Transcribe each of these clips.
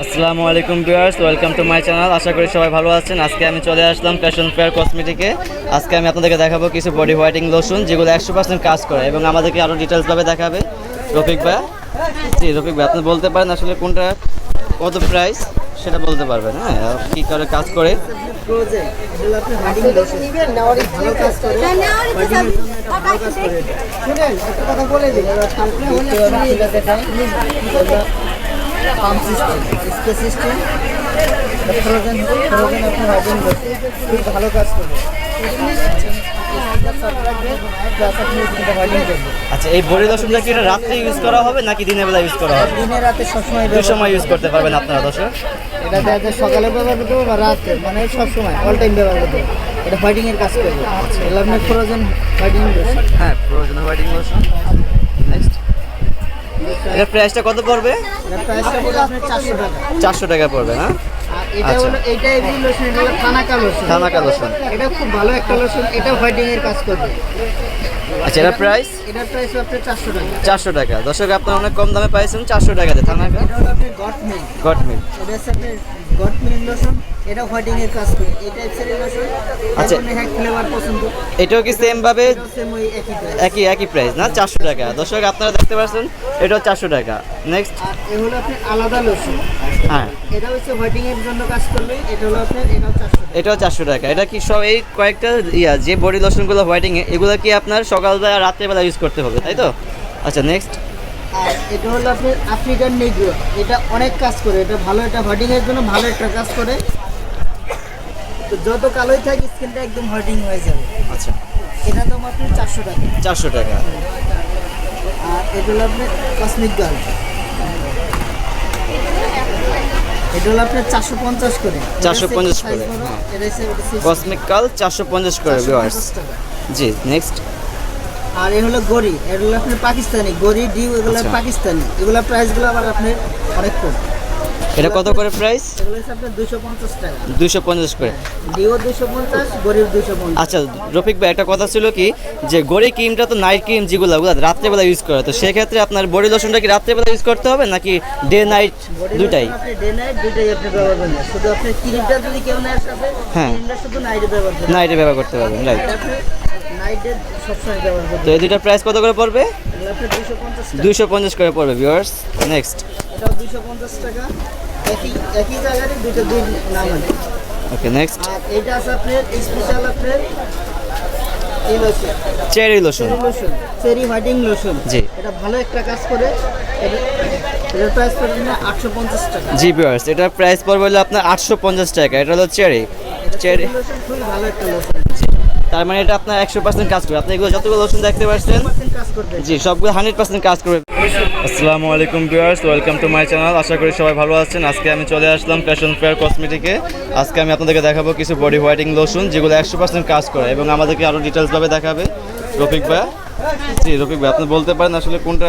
আসসালামু আলাইকুম viewers, welcome to my channel. আশা করি সবাই ভালো আছেন। আজকে আমি চলে আসলাম ফ্যাশন ফেয়ার কসমেটিকে আজকে আমি আপনাদেরকে দেখাবো কিছু বডি হোয়াইটিং লোশন যেগুলো একশো পার্সেন্ট কাজ করে এবং আমাদেরকে আরও ডিটেলসভাবে দেখাবে। রফিক ভাই? জি, রফিক ভাই, আপনি বলতে পারেন আসলে কোনটা, কত প্রাইস সেটা বলতে পারবেন হ্যাঁ? কী করে কাজ করে? Pump system space system frozen frozen আপনি হার্ডিং খুব ভালো কাজ করে আচ্ছা এই বডি লোশনটা কি এটা রাত্রে ইউজ করা হবে নাকি দিনের বেলা ইউজ করা হবে? দিনে রাতে সবসময় দুই সময় ইউজ করতে পারবেন আপনারা দর্শক? এটা দেখা যায় সকালে ব্যবহার করতে হবে রাতে মানে সবসময় অল টাইম ব্যবহার করতে এটা ফাইটিং এর কাজ করবে। এগুলো আপনি ফ্রোজেন ফাইটিং হ্যাঁ হোয়াইটিং লোশন নেক্সট এর প্রাইসটা কত পড়বে? চারশো টাকা। পড়বে না? আর এটা আচ্ছা। হলো এইটা এভরি লোশন এটা হলো থানাকা লোশন থানাকা লোশন এটা খুব ভালো একটা লোশন এটা হোয়াইটিং এর কাজ করবে। আচ্ছা এটার প্রাইস এটার প্রাইস আপনার চারশো টাকা। চারশো টাকা। দর্শক আপনার অনেক কম দামে পাইছেন চারশো টাকাতে। থানাকা এটা হলো আপনার গট মিল গট মিল এটা হচ্ছে আপনার গট মিল লোশন এটা হোয়াইটিং এর কাজ করে এই টাইপসের লোশন আচ্ছা। এখন হ্যাক ফ্লেভার পছন্দ। এটাও কি সেম ভাবে? একই একই প্রাইস না? চারশো টাকা। দর্শক আপনারা দেখতে পাচ্ছেন এটাও চারশো টাকা। নেক্সট এ হলো আপনার আলাদা লোশন হ্যাঁ। এটা হচ্ছে হোয়াইটিং এর জন্য কাজ এটা হলো আপনার এটাও চারশো টাকা। এটাও চারশো টাকা। এটা কি সব এই কয়েকটা ইয়া যে বডি লোশনগুলো হোয়াইটিং এগুলো কি আপনার সকালবেলা রাত্রেবেলা ইউজ করতে হবে তাই তো? আচ্ছা নেক্সট আর এটা হলো আপনার আফ্রিকান নেগ্রো এটা অনেক কাজ করে এটা ভালো এটা হোয়াইটিং এর জন্য ভালো একটা কাজ করে। তো যত কালোই থাকে স্কিনটা একদম হোয়াইটিং হয়ে যাবে। আচ্ছা। এটা দাম আপনার চারশো টাকা। চারশো টাকা। আর এটা হলো আপনার কসমিক গার্ল এটা হলো আপনার চারশো পঞ্চাশ করে। 450 করে। কসমিক কাল চারশো পঞ্চাশ করে ভিওয়ার্স জি নেক্সট আর এ হলো গড়ি এগুলো আপনার পাকিস্তানি গড়ি ডিউ এগুলো আচ্ছা। পাকিস্তানি। এগুলো প্রাইসগুলো আবার আপনার অনেক কম। এটা কত করে প্রাইস দুশো পঞ্চাশ করে। পঞ্চাশ আচ্ছা রফিক ভাই একটা কথা ছিল কি? যে গড়ি ক্রিমটা তো নাইট ক্রিম যেগুলো ওগুলো রাত্রেবেলা ইউজ করে। তো সেক্ষেত্রে আপনার বডি লোশনটা কি রাত্রেবেলা ইউজ করতে হবে নাকি ডে নাইট সাথে হ্যাঁ। নাইটে ব্যবহার করতে পারবেন রাইট তো এই দুইটার প্রাইস কত করে পড়বে? দুইশো পঞ্চাশ করে পড়বে ভিউয়ার্স নেক্সট দুশো পঞ্চাশ টাকা। একই একই জায়গায় দুই নাম ওকে নেক্সট এটা আছে আপনার স্পেশাল আপনার cherry lotion cherry whitening lotion জি। এটা ভালো একটা কাজ করে। এটা- এটার প্রাইস পড়বে না আটশো পঞ্চাশ টাকা। জি ভিউয়ার্স এটার প্রাইস পড়বে হলো আপনার আটশো পঞ্চাশ টাকা। এটা হলো চেরি চেরি খুবই ভালো একটা লোশন তার মানে এটা আপনার একশো পার্সেন্ট কাজ করবে। আপনি এগুলো যতগুলো লোশন দেখতে পাচ্ছেন, জি, সবগুলো হান্ড্রেড পার্সেন্ট কাজ করবে। আসসালামু আলাইকুম viewers welcome to my channel আশা করি সবাই ভালো আছেন। আজকে আমি চলে আসলাম ফ্যাশন ফেয়ার কসমেটিকে আজকে আমি আপনাদেরকে দেখাবো কিছু বডি হোয়াইটিং লোশন যেগুলো একশো পার্সেন্ট কাজ করে। এবং আমাদেরকে আরও ডিটেলসভাবে দেখাবে। রফিক ভাই, জি, রফিক ভাই, আপনি বলতে পারেন আসলে কোনটা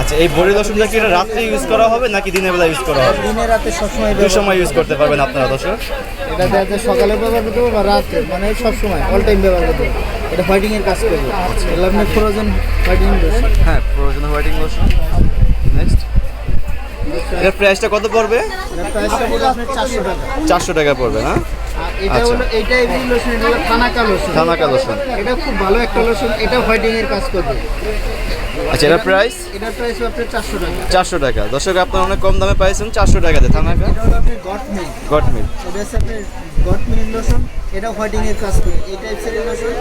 আচ্ছা এই বডি লোশনটা কি এটা রাত্রে ইউজ করা হবে নাকি দিনের বেলা ইউজ করা হবে? দিনে রাতে সবসময় দুই সময় ইউজ করতে পারবেন আপনারা দর্শক। এটা দেখা যায় সকালে ব্যবহার করতে হবে বা রাতে মানে সব সময় অল টাইম ব্যবহার করতে হবে। এটা ফাইটিং এর কাজ করবে। এগুলো আপনি ফ্রোজেন ফাইটিং হ্যাঁ প্রয়োজন হোয়াইটিং লোশন নেক্সট এর প্রাইসটা কত পড়বে? প্রাইসটা পড়বে আপনার চারশো টাকা। চারশো টাকা পড়বে না? আর এটা আচ্ছা। হলো এইটা এভরি লোশন এটা হলো থানাকা লোশন থানাকা লোশন এটা খুব ভালো একটা লোশন এটা হোয়াইটিং এর কাজ করবে। আচ্ছা এটার প্রাইস এটার প্রাইস আপনার চারশো টাকা। চারশো টাকা। দর্শক আপনার অনেক কম দামে পাইছেন চারশো টাকাতে থানাকা? এটা হলো আপনার গট মিল গট মিল এটা হচ্ছে আপনার গট মিল লোশন এটা হোয়াইটিং এর কাজ করে এই টাইপসের লোশন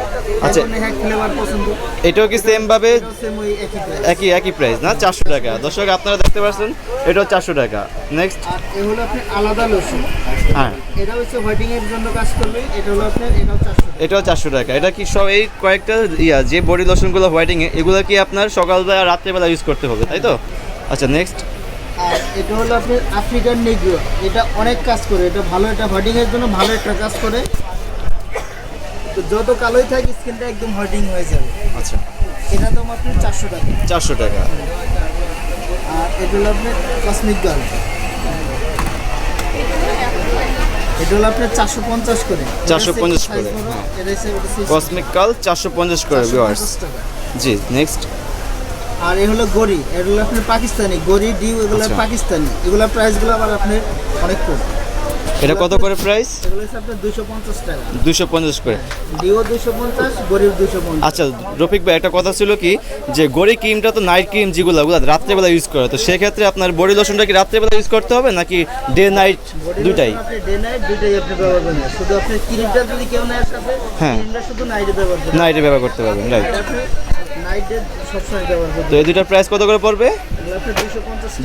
আচ্ছা। এখন হ্যাক ফ্লেভার পছন্দ। এটাও কি সেম ভাবে? সেম ওই একই প্রাইস একই একই প্রাইস না? চারশো টাকা। দর্শক আপনারা দেখতে পাচ্ছেন এটাও চারশো টাকা। নেক্সট এ হলো আপনার আলাদা লোশন হ্যাঁ। এটা হচ্ছে হোয়াইটিং এর জন্য কাজ করবে এটা হলো আপনার এটাও চারশো এটাও চারশো টাকা। এটা কি সব এই কয়েকটা ইয়া যে বডি লোশনগুলো হোয়াইটিং এ এগুলো কি আপনার সকালবেলা রাত্রেবেলা ইউজ করতে হবে তাই তো? আচ্ছা নেক্সট আর এটা হলো আপনার আফ্রিকান নেগ্রো এটা অনেক কাজ করে এটা ভালো একটা হোয়াইটিং এর জন্য ভালো একটা কাজ করে। তো তো যত কালোই থাকে স্কিনটা একদম হোয়াইটিং হয়ে যাবে। আচ্ছা। এটা দাম আপনার চারশো টাকা। চারশো টাকা। আর এটা হলো আপনার কসমিক গার্ল এটা হলো আপনার চারশো পঞ্চাশ করে। 450 করে, হ্যাঁ। কসমিক কাল চারশো পঞ্চাশ করে ভিউয়ার্স জি নেক্সট আর এ হলো গড়ি। এটা হলো আপনার পাকিস্তানি। গড়ি ডিউ এগুলো আচ্ছা। পাকিস্তানি। এগুলোর প্রাইসগুলো আবার আপনার অনেক কম। এটা কত করে প্রাইস দুশো পঞ্চাশ করে। আচ্ছা রফিক ভাই একটা কথা ছিল কি? যে গড়ি ক্রিমটা তো নাইট ক্রিম যেগুলো ওগুলো রাত্রেবেলা ইউজ করে। তো সেক্ষেত্রে আপনার বডি লোশনটা কি রাত্রেবেলা ইউজ করতে হবে নাকি ডে নাইট দুটাই ডে নাইট দুটাই আপনি ব্যবহার করেন শুধু আপনি ক্রিমটা যদি কেউ নেয় সাথে হ্যাঁ। শুধু নাইটে ব্যবহার নাইটে ব্যবহার করতে পারবেন রাইট তো এই দুটার প্রাইস কত করে পড়বে?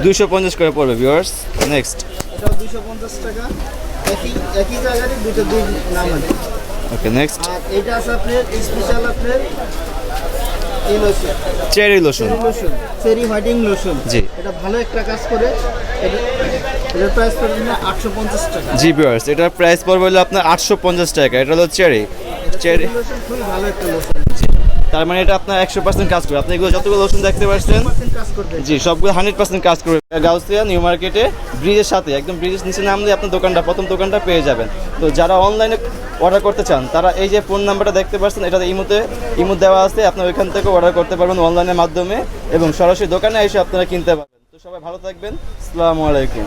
দুশো পঞ্চাশ করে পড়বে ভিউয়ার্স নেক্সট ওকে নেক্সট এটা আছে। আপনার স্পেশাল আপনার lotion cherry lotion cherry whitening lotion জি। এটা ভালো একটা কাজ করে। এটা এটার প্রাইস পড়বে না আটশো পঞ্চাশ টাকা। জি ভিউয়ার্স এটার প্রাইস পড়বে হলো আপনার আটশো পঞ্চাশ টাকা। এটা হলো চেরি চেরি খুবই ভালো একটা লোশন তার মানে এটা আপনার একশো পার্সেন্ট কাজ করবে। আপনি এগুলো যতগুলো ওষুধ দেখতে পাচ্ছেন জি সবগুলো হান্ড্রেড পার্সেন্ট কাজ করবে। গাউসিয়া নিউ মার্কেটে ব্রিজের সাথে একদম ব্রিজের নিচে নামলে আপনার দোকানটা প্রথম দোকানটা পেয়ে যাবেন। তো যারা অনলাইনে অর্ডার করতে চান তারা এই যে ফোন নাম্বারটা দেখতে পাচ্ছেন এটাতে ইমোতে ইমো দেওয়া আছে আপনার ওইখান থেকে অর্ডার করতে পারবেন অনলাইনের মাধ্যমে এবং সরাসরি দোকানে এসে আপনারা কিনতে পারবেন। তো সবাই ভালো থাকবেন। আসসালামু আলাইকুম।